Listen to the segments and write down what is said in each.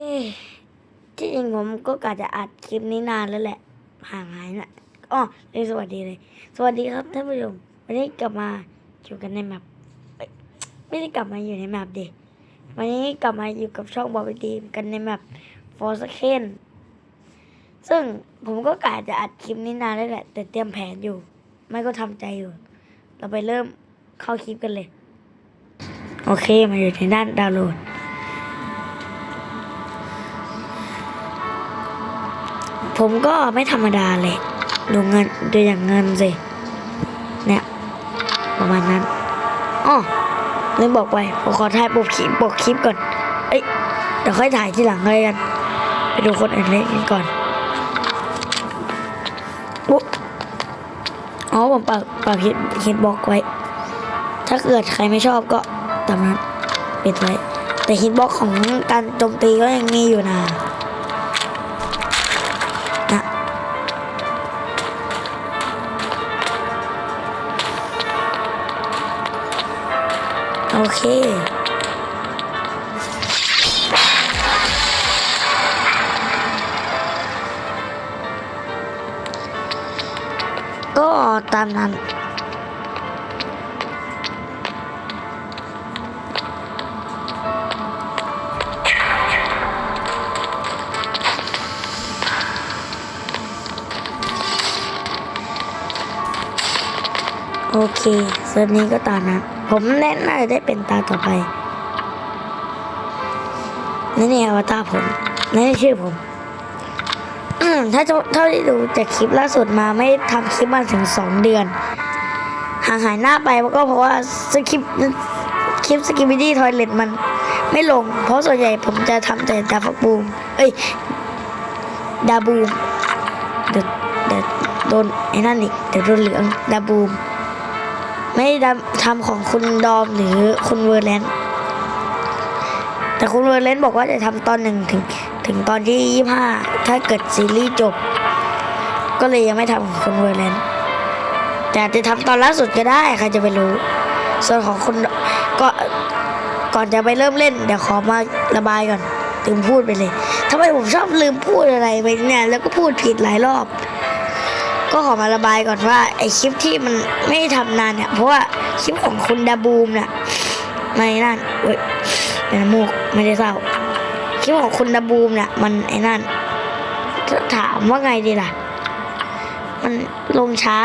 เอ้ที่จริงผมก็กะจะอัดคลิปนี้นานแล้วแหละ ห่างหายนะอ๋อเลยสวัสดีเลย สวัสดีครับท่านผู้ชม วันนี้กลับมาอยู่กันในแมปไม่ได้กลับมาอยู่ในแมปดิวันนี้กลับมาอยู่กับช่องบอบบี้ทีมกันในแมปฟอร์สเคนซึ่งผมก็กะจะอัดคลิปนี้นานแล้วแหละ แต่เตรียมแผนอยู่ ไม่ก็ทำใจอยู่ เราไปเริ่มเข้าคลิปกันเลย โอเคมาอยู่ในด้านดาวน์โหลด ผมก็ไม่ธรรมดาเลยดูเงินดูอย่างเงินสิ เนี่ย ประมาณนั้นอ๋อลืมบอกไป ผมขอถ่ายปกคลิปปกคลิปก่อน เอ้ย เดี๋ยวค่อยถ่ายทีหลังเลยกัน ไปดูคนอื่นเล่นกันก่อนปุ๊บอ๋อ ผมปากปากคิดคิดบอกไว้ ถ้าเกิดใครไม่ชอบก็ตามนั้นปิดไว้ แต่ฮิตบ็อกของการโจมตีก็ยังมีอยู่นะ ก็ตามนั้นโอเคเซิร์ฟนี้ก็ตามนะ ผมแน่น่าจะได้เป็นตาต่อไปนี่นี่อวตารผมนี่ชื่อผม ถ้าเท่าที่ดูจากคลิปล่าสุดมาไม่ทำคลิปมาถึงสองเดือนห่างหายหน้าไปก็เพราะว่าสคริปคลิปสกิบิดี้ทอยเลตมันไม่ลง เพราะส่วนใหญ่ผมจะทำแต่ดาฟักบูม เอ้ย ดาบูมเดี๋ยวเดี๋ยวโดนไอ้นั่นอีกเดี๋ยวโดนเหลืองดาบูม ไม่ได้ทำของคุณดอมหรือคุณเวอร์แลนด์แต่คุณเวอร์แลนด์บอกว่าจะทำตอนหนึ่งถึงถึงตอนที่ยี่ห้าถ้าเกิดซีรีส์จบ ก็เลยยังไม่ทำของคุณเวอร์แลนด์แต่จจะทำตอนล่าสุดก็ได้ใครจะไปรู้ ส่วนของคุณก็ก่อนจะไปเริ่มเล่น เดี๋ยวขอมาระบายก่อนลืมพูดไปเลยทำไมผมชอบลืมพูดอะไรไปเนี่ย แล้วก็พูดผิดหลายรอบ ก็ขอมาระบายก่อนว่าไอคลิปที่มันไม่ได้ทำนานเนี่ยเพราะว่าคลิปของคุณดาบูมเนี่ยไม่นั่นเว้ยเป็นน้ำมูกไม่ได้เศร้าคลิปของคุณดาบูมเนี่ยมันไอ้นั่นถามว่าไงดีล่ะ มันลงช้า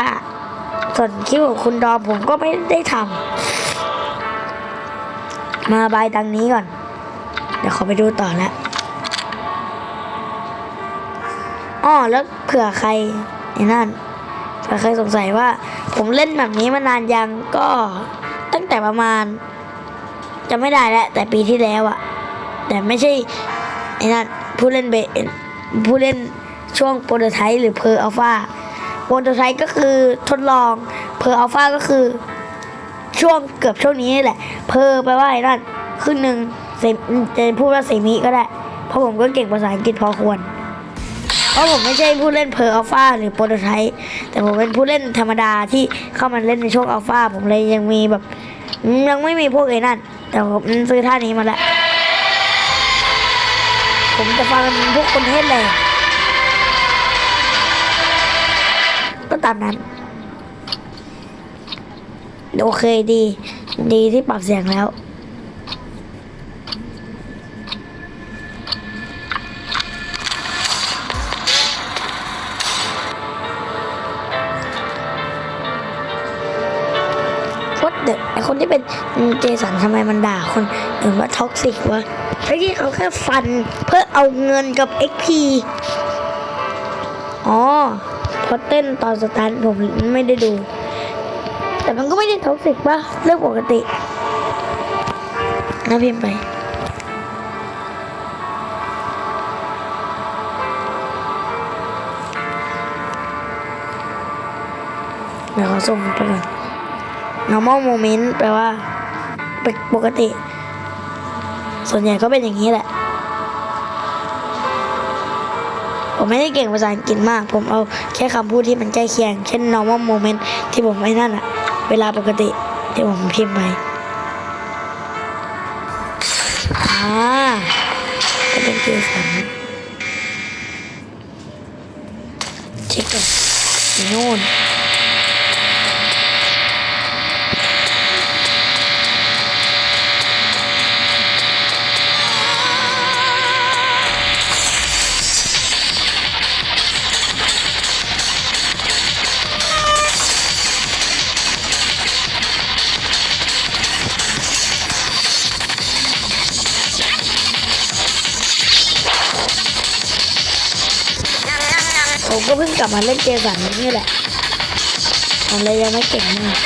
ส่วนคลิปของคุณดอมผมก็ไม่ได้ทำมาบายดังนี้ก่อน เดี๋ยวขอไปดูต่อแล้วอ้อแล้วเผื่อใคร นั่นเผื่อใครสงสัยว่า ผมเล่นแบบนี้มานานยังก็ตั้งแต่ประมาณ จะไม่ได้แล้วแต่ปีที่แล้วอะแต่ไม่ใช่ไอ้นั่นผู้เล่นเบผู้เล่นช่วงโปรโตไทป์หรือเพอร์อัลฟาโปรโตไทป์ก็คือทดลองเพอร์อัลฟาก็คือ ช่วงเกือบช่วงนี้แหละ เพอร์แปลว่าไอ้นั่นครึ่งหนึ่งเซมจะพูดว่าเซมิก็ได้ เพราะผมก็เก่งภาษาอังกฤษพอควร เพราะผมไม่ใช่ผู้เล่นเพออัลฟาหรือโปรโตไทป์แต่ผมเป็นผู้เล่นธรรมดาที่เข้ามาเล่นในช่วงอัลฟาผมเลยยังมีแบบ ยังไม่มีพวกไอ้นั่น แต่ผมซื้อท่านี้มาแล้ว ผมจะฟังพวกคนเทศเลยก็ตามนั้น โอเคดี ดีที่ปรับเสียงแล้ว เจสันทำไมมันด่าคนอื่นว่าท็อกซิกวะเมื่อกี้เขาแค่ฟันเพื่อเอาเงินกับ XP อ๋อพราะเต้นตอนสตาร์ทผมไม่ได้ดู แต่มันก็ไม่ได้ท็อกซิกปะเรื่องปกตินะพิมพ์ไปเดี๋ยวเขาส่งไปก่อน normal moment แปลว่า ปกติ ส่วนใหญ่ก็เป็นอย่างนี้แหละ ผมไม่ได้เก่งภาษาอังกฤษมาก ผมเอาแค่คำพูดที่มันใกล้เคียง เช่น normal moment ที่ผมไม่นั่นอะเวลาปกติที่ผมพิมพ์ไปอ่าเป็นคือสั ผมก็เพิ่งกลับมาเล่นเจสันนี่แหละผมเลยยังไม่เก่งมาก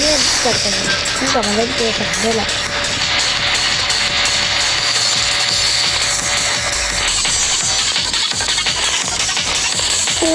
เล่นจากกันเพิ่งกลับมาเล่นเจสันนี่แหละโอ้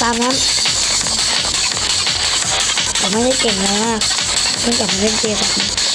ตามนั้นผมไม่ได้เก่งเลยมากเพิ่งกลับมาเล่นเกมแบบน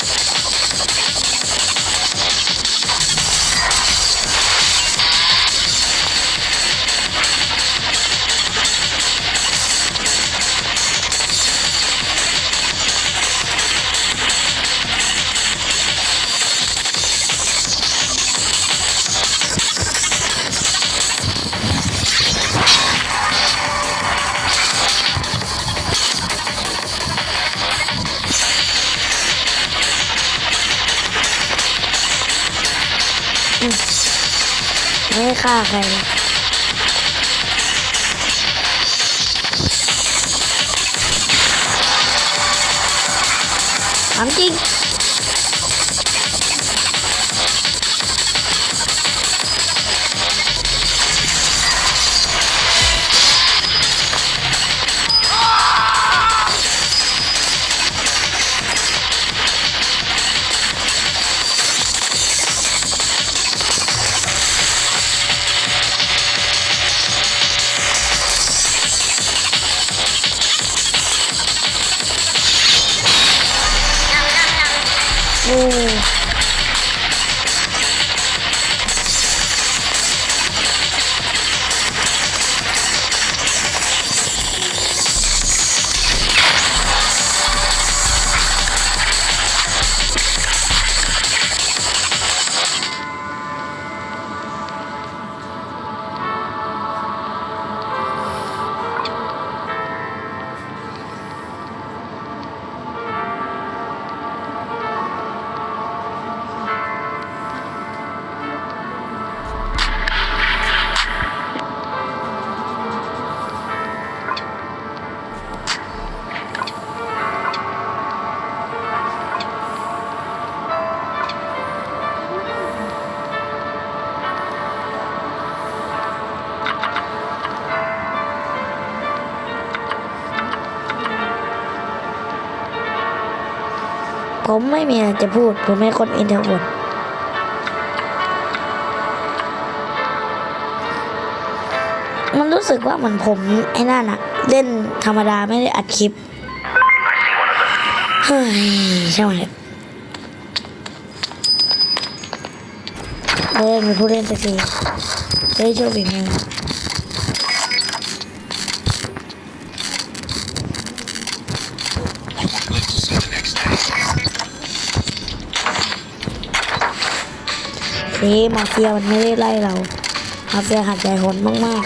ไม่ฆ่าใครเลยถามจริง อ้ ผมไม่มีอะไรจะพูด ผมเป็นคนอินเทอร์วิร์ดมันรู้สึกว่าเหมือนผมไอ้นั่นอะเล่นธรรมดาไม่ได้อัดคลิป เฮ้ยใช่ไหมเล่นเป็นผู้เล่นสักทีได้โชว์ฝีมือ นี่มาเฟียมันไม่ได้ไล่เรา มาเฟียหัดใจโหนมาก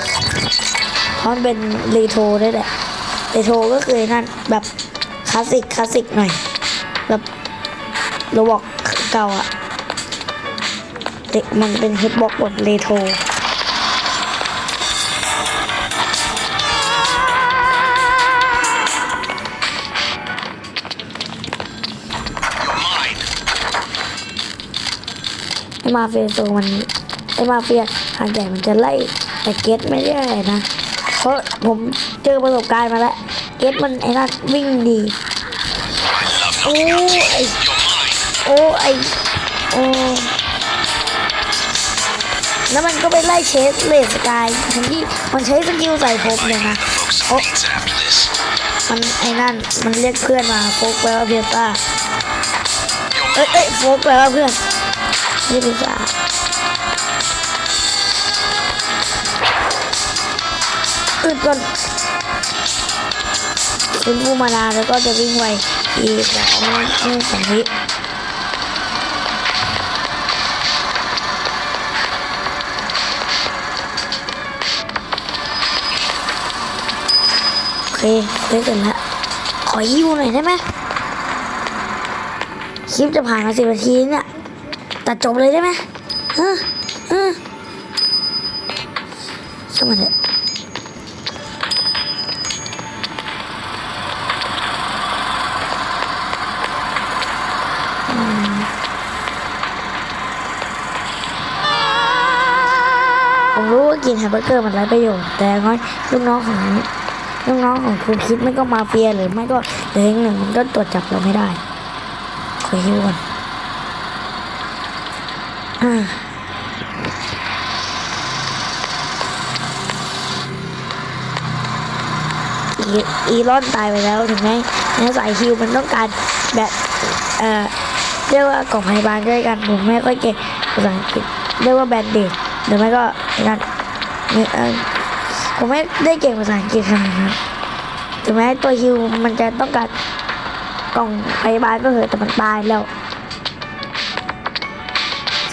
ๆเพราะมันเป็นรีโทรได้แหละรีโทรก็คือนั่นแบบคลาสสิกคลาสสิกหน่อย แบบโลบอกเก่าอะเด็กมันเป็นฮิตบ็อกบทรีโท ไอมาเฟียโซมันไอมาเฟียหาดใหญ่มันจะไล่แต่เกตไม่ได้นะเพราะผมเจอประสบการณ์มาแล้วเกตมันไอ้นั่นวิ่งดีโอ้ไอโอ้ไอโอ้แล้วมันก็ไปไล่เชสเลสกายทั้งที่มันใช้สกิลใส่ผมเลยนะโอ้มันไอ้นั่นมันเรียกเพื่อนมาโฟกแปลว่าเพียซ่าเอ้ยเอ้ยโฟกแปลว่าเพื่อน ยกเพียซ่าอึดก่อนคุณผู้มานาแล้วก็จะวิ่งไวอีกสองนี่สองวิโอเคเล่นเสร็จแล้วขอฮิวหน่อยได้ไหมคลิปจะผ่านมาสิบนาทีเนี่ย ตัดจบเลยได้ไหมฮะฮะช่างมันเถอะผมรู้ว่ากินแฮมเบอร์เกอร์มันไร้ประโยชน์ แต่อย่างน้อยลูกน้องของลูกน้องของครูคิดไม่ก็มาเฟียหรือไม่ก็เด็กหนึ่งมันก็ตรวจจับเราไม่ได้ขอฮิวก่อน อีอีรอนตายไปแล้วถึงแม้ในสายฮิวมันต้องการแบบเอ่อเรียกว่ากล่องพยาบาลด้วยกันผมไม่ค่อยเก่งภาษาอังกฤษเรียกว่าแบนเดดหรือไม่ก็ไอ้นั่นเนอ่อผมไม่ได้เก่งภาษาอังกฤษขนาดนั้นถึงแม้ตัวฮิวมันจะต้องการกล่องพยาบาลก็เหอะแต่มันตายแล้ว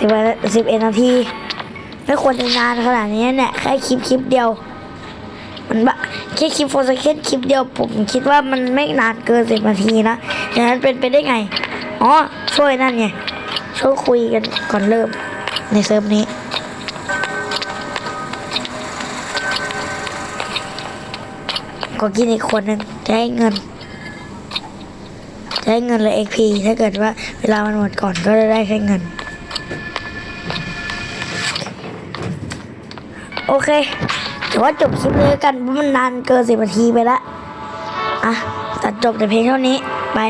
สิบสิบเอ็ดนาที ไม่ควรจะนานขนาดนี้เนี่ยแค่คลิปคลิปเดียว มันบะแค่คลิปโฟร์สเก็ตคลิปเดียวผมคิดว่ามันไม่นานเกินสิบนาทีนะอย่างนั้นเป็นไปได้ไงอ๋อช่วยนั่นไงช่วยคุยกันก่อนเริ่มในเซิร์ฟนี้ก็กินอีกคนหนึ่งจะให้เงินจะให้เงินเลย XP ถ้าเกิดว่าเวลามันหมดก่อนก็จะได้แค่เงิน โอเคแต่ว่าจบคลิปเลยกันเพราะมันนานเกินสิบนาทีไปแล้วอะตัดจบแต่เพียงเท่านี้ไป